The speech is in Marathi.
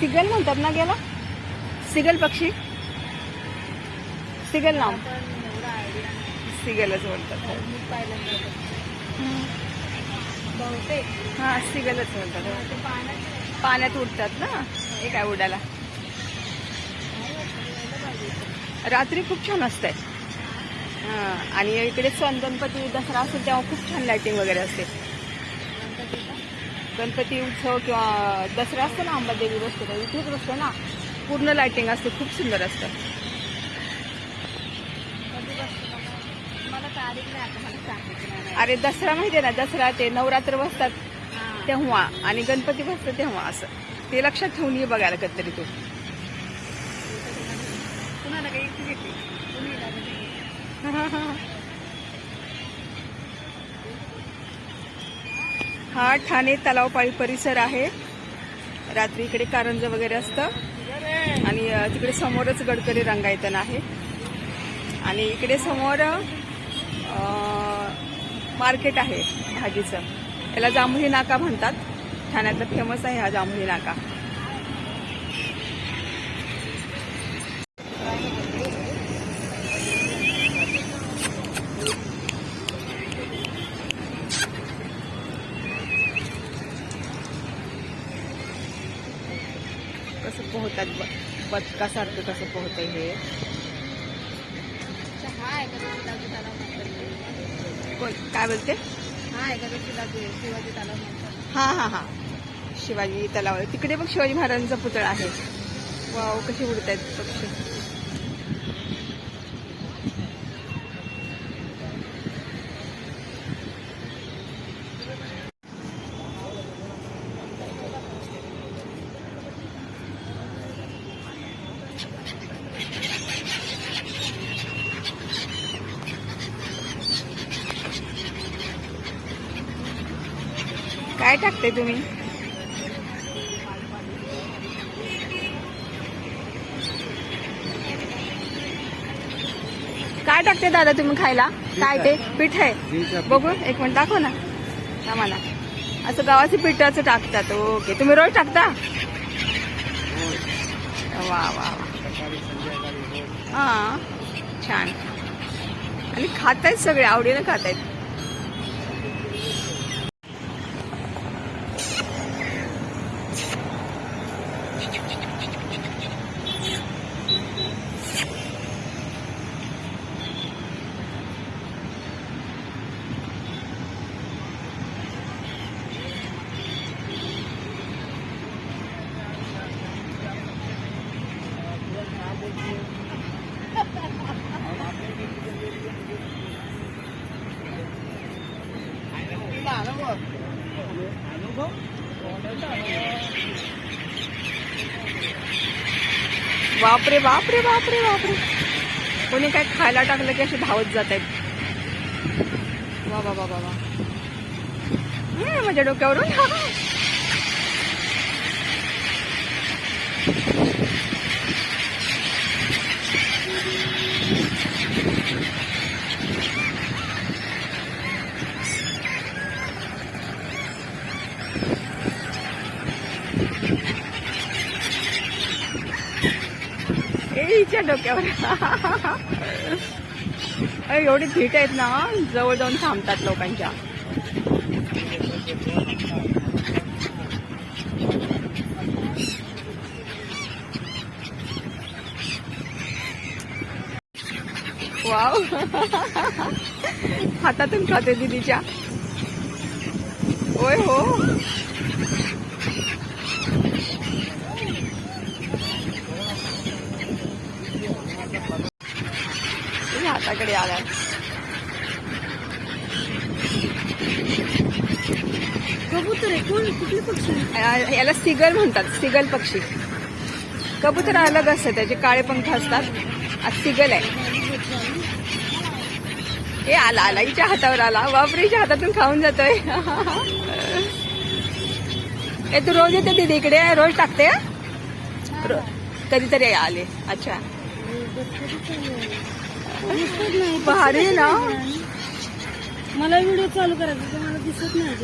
सिगल म्हणतात ना गेला सिगल पक्षी? सिगल नाव. सिगलच म्हणतात. बहुतेक हा सिगलच म्हणतात. हो. पाण्यात उडतात ना? हे काय उडाला रात्री खूप छान असते आणि इकडे चंदनपती दसरा असेल तेव्हा खूप छान लायटिंग वगैरे असते. गणपती उत्सव किंवा दसरा असतो ना अंबादेवी बसते तर इथेच बसतो ना. पूर्ण लाइटिंग असते खूप सुंदर असतं. मला अरे दसरा माहितीये ना दसरा ते नवरात्र बसतात. तेव्हा आणि गणपती बसतात तेव्हा असं. ते लक्षात ठेवून ये बघायला कधीतरी तू. कुणाला काही इथे घेतली कुणी इलाज नाही. हा ठाणे तलावपाळी परिसर आहे. रात्री इकडे कारंज वगैरे असतं. आणि तिकडे समोरच गडकरी रंगायतन आहे. आणि इकडे समोर मार्केट आहे भाजीचं. याला जांभळी नाका म्हणतात. ठाण्यातलं फेमस आहे हा जांभळी नाका. कसं पोहतात बदकासारखं कसं पोहतंय हे? काय बोलते? हा एकादशी लाजू शिवाजी तलाव म्हणतात. हा हा हा. शिवाजी तलाव तिकडे बघ शिवाजी महाराजांचा पुतळा आहे. वाव कशी उडत आहेत पक्षी. काय टाकते तुम्ही? काय टाकते दादा तुम्ही खायला? काय ते? पीठ आहे. बघू एक मिनिट दाखव ना. आम्हाला असं गव्हाचं पिठाचं टाकतात. ओके. तुम्ही रोज टाकता? वा वा वा. हा. छान. आणि खातायत सगळे. आवडीनं खातायत. बापरे बापरे बापरे बापरे. कोणी काय खायला टाकलं की असे धावत जात? आहेत वा वा वा वा. वा माझ्या डोक्यावरून. हिच्या डोक्यावर. एवढी भीट आहेत ना जवळ जाऊन थांबतात लोकांच्या. वाव. हातातून खाते दिदीच्या होय हो हाताकडे आलाय. कबूतर आहे. कोण? कुठले पक्षी? या- याला सिगल म्हणतात. सिगल पक्षी. कबूतर अलग असतं. त्याचे काळे पंख असतात. आज सिगल आहे. हे आला आला. हिच्या हातावर आला. बापरे हिच्या हातातून खाऊन जातोय. ए तू रोज येते दीदी इकडे? रोज टाकते? हा? कधीतरी आले. अच्छा. भारी ना? मला व्हिडिओ चालू करायचा मला दिसत नाही